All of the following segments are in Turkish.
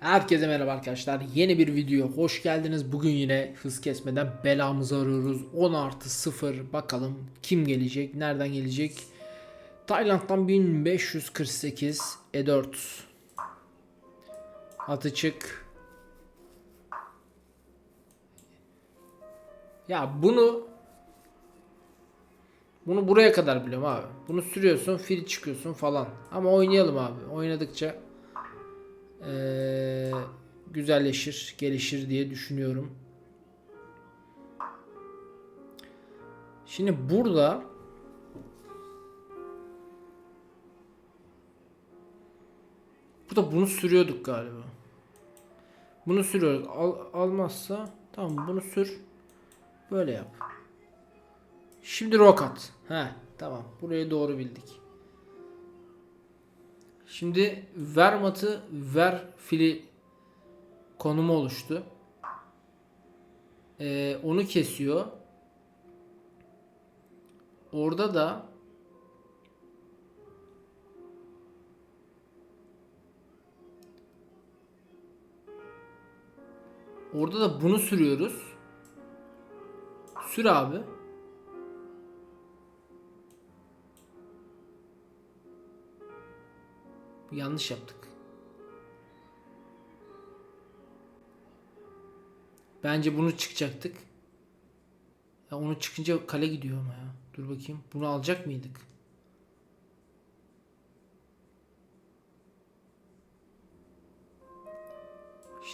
Herkese merhaba arkadaşlar. Yeni bir video hoş geldiniz. Bugün yine hız kesmeden belamızı arıyoruz. 10 artı 0. Bakalım kim gelecek? Nereden gelecek? Tayland'dan 1548 E4. Atı çık. Ya bunu bunu buraya kadar biliyorum abi. Bunu sürüyorsun, fil çıkıyorsun falan. Ama oynayalım abi. Oynadıkça eee, güzelleşir, gelişir diye düşünüyorum. Şimdi burada burada bunu sürüyorduk galiba. Bunu sürüyoruz. Al, almazsa tamam bunu sür. Böyle yap. Şimdi rokat. He tamam. Burayı doğru bildik. Şimdi ver matı ver fili konumu oluştu. Ee, onu kesiyor. Orada da Orada da bunu sürüyoruz. Sür abi. Yanlış yaptık. Bence bunu çıkacaktık. Ya onu çıkınca kale gidiyor ama ya. Dur bakayım. Bunu alacak mıydık?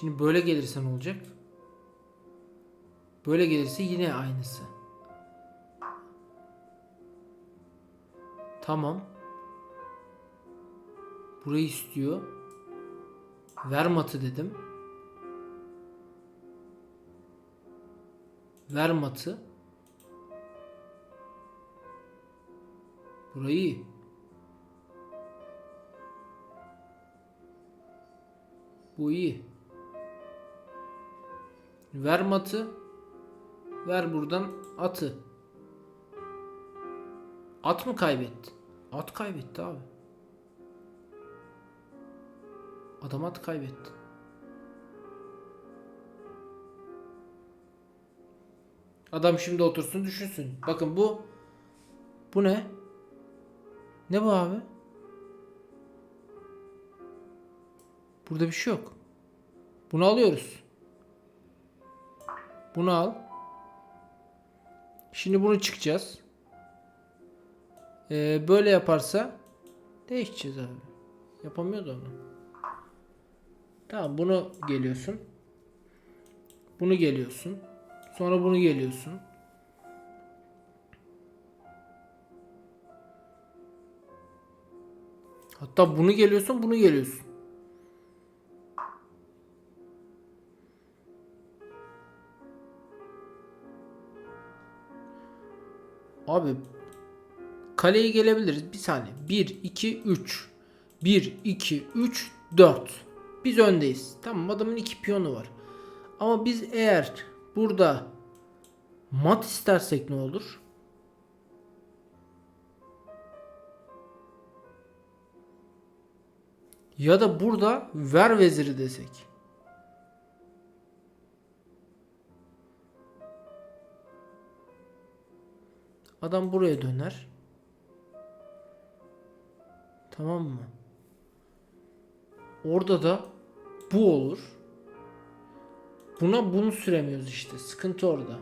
Şimdi böyle gelirse ne olacak? Böyle gelirse yine aynısı. Tamam. Burayı istiyor. Ver matı dedim. Ver matı. Burayı. Bu iyi. Ver matı. Ver buradan atı. At mı kaybetti? At kaybetti abi. Adam at kaybetti. Adam şimdi otursun düşünsün. Bakın bu bu ne? Ne bu abi? Burada bir şey yok. Bunu alıyoruz. Bunu al. Şimdi bunu çıkacağız. Ee, böyle yaparsa değişeceğiz abi. Yapamıyordu onu. Tamam bunu geliyorsun. Bunu geliyorsun. Sonra bunu geliyorsun. Hatta bunu geliyorsun, bunu geliyorsun. Abi kaleye gelebiliriz. Bir saniye. 1 2 3. 1 2 3 4. Biz öndeyiz. Tamam adamın iki piyonu var. Ama biz eğer burada mat istersek ne olur? Ya da burada ver veziri desek. Adam buraya döner. Tamam mı? Orada da bu olur. Buna bunu süremiyoruz işte. Sıkıntı orada.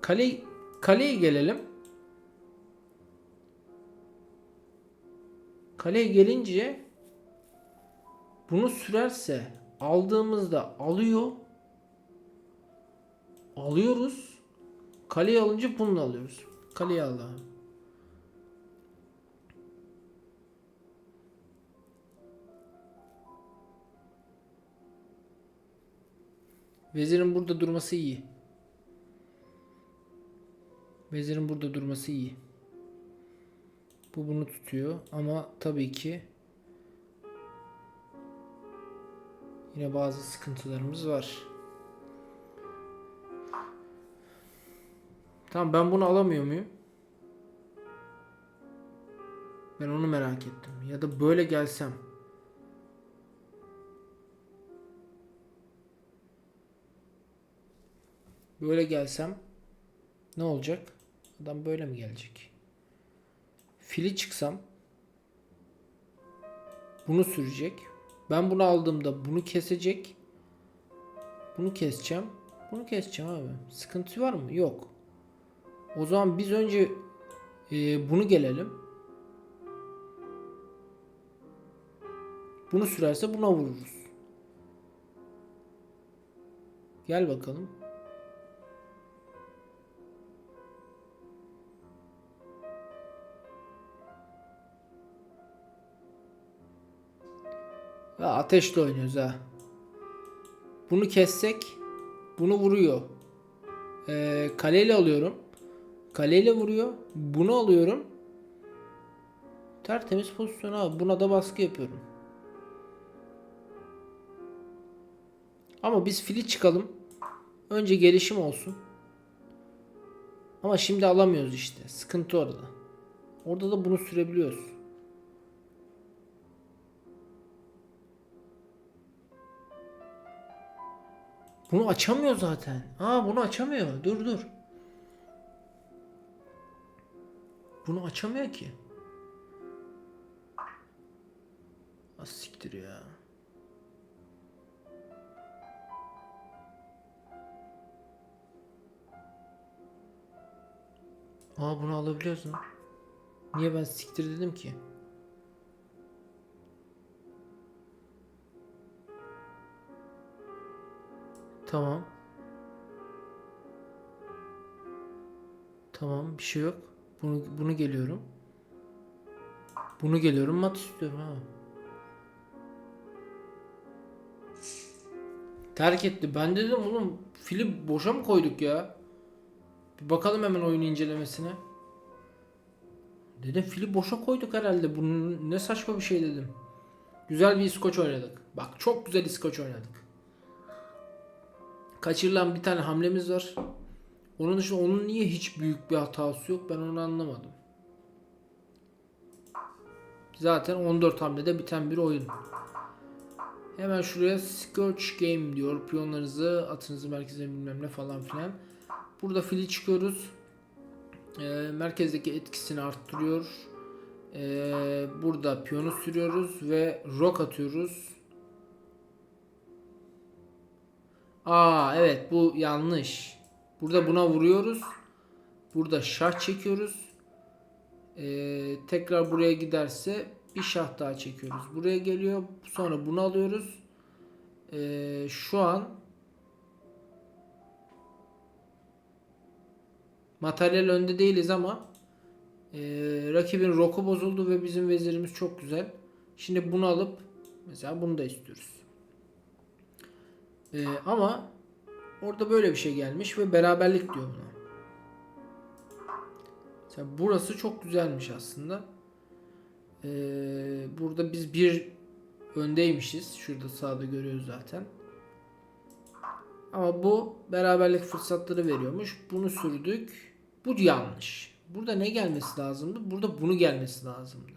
Kale kaleye gelelim. Kaleye gelince bunu sürerse aldığımızda alıyor. Alıyoruz. Kaleye alınca bunu alıyoruz. Kaleye al abi. Vezirin burada durması iyi. Vezirin burada durması iyi. Bu bunu tutuyor ama tabii ki yine bazı sıkıntılarımız var. Tamam ben bunu alamıyor muyum? Ben onu merak ettim. Ya da böyle gelsem. Böyle gelsem ne olacak? Adam böyle mi gelecek? Fili çıksam bunu sürecek. Ben bunu aldığımda bunu kesecek. Bunu keseceğim. Bunu keseceğim abi. Sıkıntı var mı? Yok. O zaman biz önce e, bunu gelelim. Bunu sürerse buna vururuz. Gel bakalım. Ya ateşle oynuyoruz ha. Bunu kessek bunu vuruyor. Ee, kaleyle alıyorum. Kaleyle vuruyor. Bunu alıyorum. Tertemiz pozisyon abi. Buna da baskı yapıyorum. Ama biz fili çıkalım. Önce gelişim olsun. Ama şimdi alamıyoruz işte. Sıkıntı orada. Orada da bunu sürebiliyoruz. Bunu açamıyor zaten. Aa bunu açamıyor. Dur dur. Bunu açamıyor ki. Az siktir ya. Aa bunu alabiliyorsun. Niye ben siktir dedim ki? Tamam. Tamam bir şey yok. Bunu bunu geliyorum. Bunu geliyorum mat istiyorum ha. Terk etti. Ben dedim oğlum fili boşa mı koyduk ya? Bir bakalım hemen oyun incelemesine. Dedim fili boşa koyduk herhalde. Bunun ne saçma bir şey dedim. Güzel bir İskoç oynadık. Bak çok güzel İskoç oynadık. Kaçırılan bir tane hamlemiz var. Onun dışında onun niye hiç büyük bir hatası yok ben onu anlamadım. Zaten 14 hamlede biten bir oyun. Hemen şuraya Scourge Game diyor. Piyonlarınızı, atınızı merkeze bilmem ne falan filan. Burada fili çıkıyoruz. Ee, merkezdeki etkisini arttırıyor. Ee, burada piyonu sürüyoruz ve rock atıyoruz. Aa evet bu yanlış. Burada buna vuruyoruz. Burada şah çekiyoruz. Ee, tekrar buraya giderse bir şah daha çekiyoruz. Buraya geliyor. Sonra bunu alıyoruz. Ee, şu an materyal önde değiliz ama ee, rakibin roku bozuldu ve bizim vezirimiz çok güzel. Şimdi bunu alıp mesela bunu da istiyoruz. Ee, ama orada böyle bir şey gelmiş ve beraberlik diyor buna. Mesela burası çok güzelmiş aslında. Ee, burada biz bir öndeymişiz. Şurada sağda görüyoruz zaten. Ama bu beraberlik fırsatları veriyormuş. Bunu sürdük. Bu yanlış. Burada ne gelmesi lazımdı? Burada bunu gelmesi lazımdı.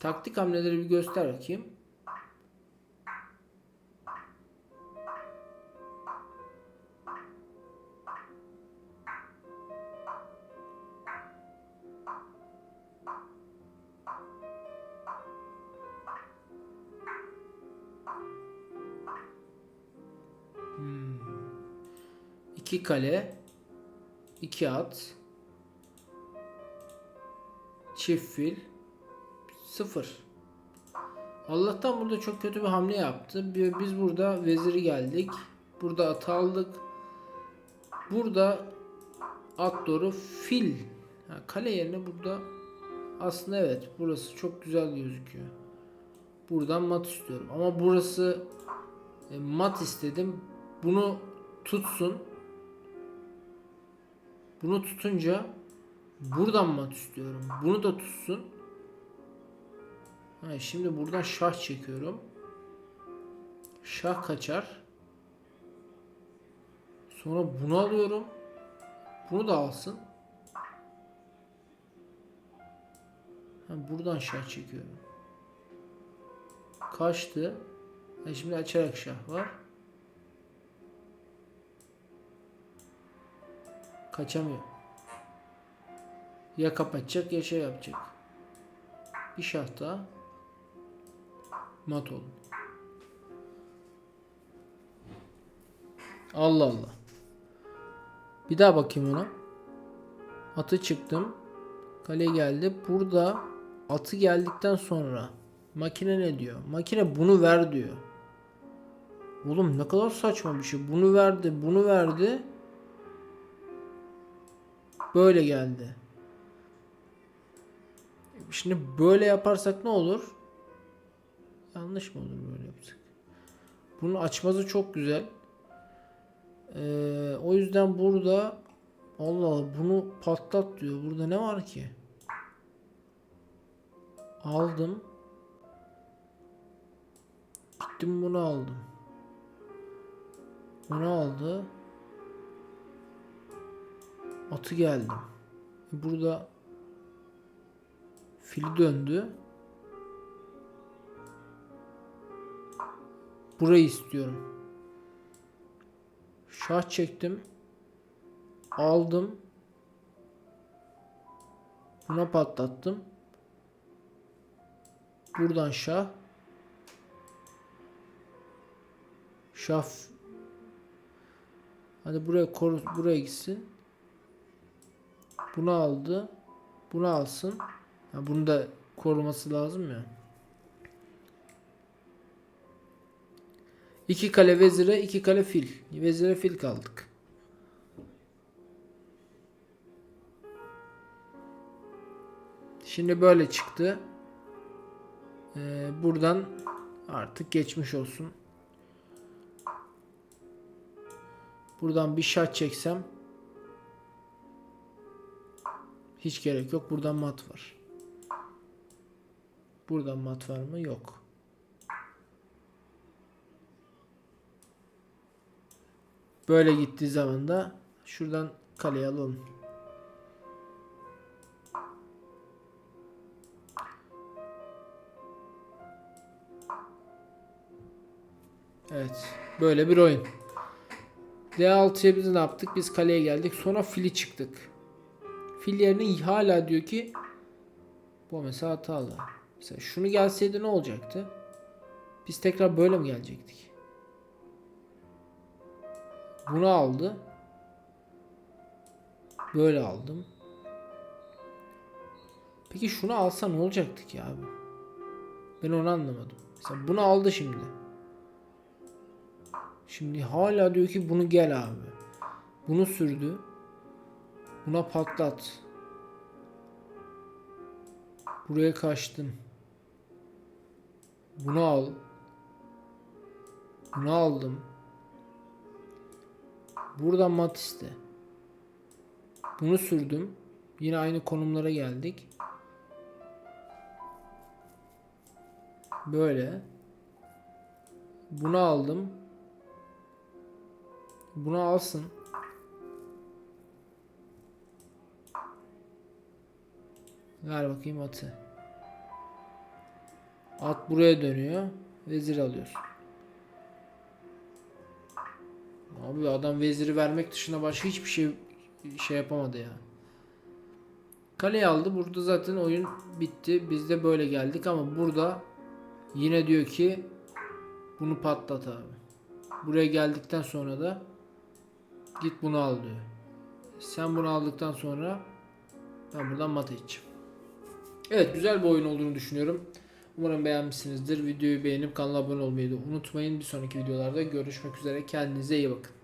Taktik hamleleri bir göster bakayım. İki kale, iki at, çift fil, sıfır. Allah'tan burada çok kötü bir hamle yaptı. Bi- Biz burada veziri geldik. Burada atı aldık. Burada at doğru fil. Ha, kale yerine burada aslında evet burası çok güzel gözüküyor. Buradan mat istiyorum. Ama burası e, mat istedim. Bunu tutsun. Bunu tutunca buradan mat istiyorum. Bunu da tutsun. Ha, şimdi buradan şah çekiyorum. Şah kaçar. Sonra bunu alıyorum. Bunu da alsın. Ha, buradan şah çekiyorum. Kaçtı. Ha, şimdi açarak şah var. Kaçamıyor. Ya kapatacak ya şey yapacak. Bir şah daha. Mat oldu. Allah Allah. Bir daha bakayım ona. Atı çıktım. Kale geldi. Burada atı geldikten sonra makine ne diyor? Makine bunu ver diyor. Oğlum ne kadar saçma bir şey. Bunu verdi, bunu verdi. Böyle geldi. Şimdi böyle yaparsak ne olur? Yanlış mı olur böyle yapsak? Bunun açması çok güzel. Ee, o yüzden burada Allah Allah bunu patlat diyor. Burada ne var ki? Aldım. Gittim bunu aldım. Bunu aldı. Atı geldim. Burada fili döndü. Burayı istiyorum. Şah çektim. Aldım. Buna patlattım. Buradan şah. Şah. Hadi buraya kor buraya gitsin. Bunu aldı. Bunu alsın. Ha, bunu da koruması lazım ya. İki kale vezire, iki kale fil. Vezire fil kaldık. Şimdi böyle çıktı. Ee, buradan artık geçmiş olsun. Buradan bir şah çeksem hiç gerek yok. Buradan mat var. Buradan mat var mı? Yok. Böyle gittiği zaman da şuradan kaleye alalım. Evet. Böyle bir oyun. D6'ya biz ne yaptık? Biz kaleye geldik. Sonra fili çıktık. Fil yerine hala diyor ki bu mesela hatalı. Mesela şunu gelseydi ne olacaktı? Biz tekrar böyle mi gelecektik? Bunu aldı. Böyle aldım. Peki şunu alsa ne olacaktı ki abi? Ben onu anlamadım. Mesela bunu aldı şimdi. Şimdi hala diyor ki bunu gel abi. Bunu sürdü. Buna patlat. Buraya kaçtın. Bunu al. Bunu aldım. Buradan mat iste. Bunu sürdüm. Yine aynı konumlara geldik. Böyle. Bunu aldım. Bunu alsın. Ver bakayım atı. At buraya dönüyor. Vezir alıyorsun. Abi adam veziri vermek dışında başka hiçbir şey şey yapamadı ya. Kaleyi aldı. Burada zaten oyun bitti. Biz de böyle geldik ama burada yine diyor ki bunu patlat abi. Buraya geldikten sonra da git bunu al diyor. Sen bunu aldıktan sonra ben buradan mata içeceğim. Evet güzel bir oyun olduğunu düşünüyorum. Umarım beğenmişsinizdir. Videoyu beğenip kanala abone olmayı da unutmayın. Bir sonraki videolarda görüşmek üzere. Kendinize iyi bakın.